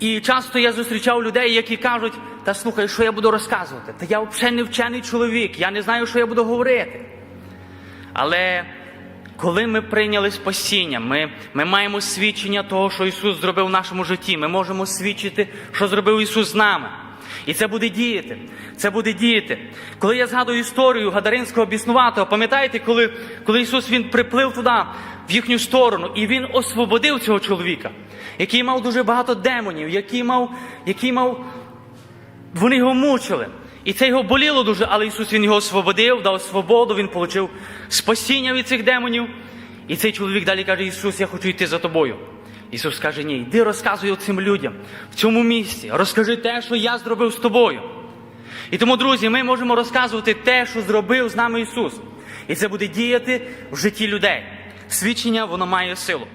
І часто я зустрічав людей, які кажуть, та слухай, що я буду розказувати? Та я взагалі не вчений чоловік, я не знаю, що я буду говорити. Але коли ми прийняли спасіння, ми, ми маємо свідчення того, що Ісус зробив в нашому житті. Ми можемо свідчити, що зробив Ісус з нами. І це буде діяти. Це буде діяти. Коли я згадую історію Гадаринського біснуватого, пам'ятаєте, коли, коли Ісус Він приплив туди, в їхню сторону, і Він освободив цього чоловіка, який мав дуже багато демонів, який мав, який мав вони його мучили. І це його боліло дуже, але Ісус Він його освободив, дав свободу, він отримав спасіння від цих демонів. І цей чоловік далі каже: Ісус, я хочу йти за тобою. Ісус каже, ні, йди розказуй цим людям в цьому місці, розкажи те, що я зробив з тобою. І тому, друзі, ми можемо розказувати те, що зробив з нами Ісус. І це буде діяти в житті людей. Свідчення воно має силу.